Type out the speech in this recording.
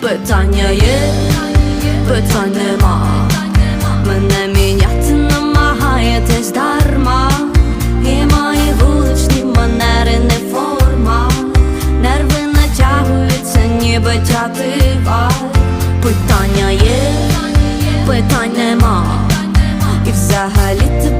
Питання є, питань нема. Мене міняти намагаєтесь дарма. І мої вуличні манери не форма. Нерви натягуються, ніби тятива. Питання є, питань нема. І взагалі тебе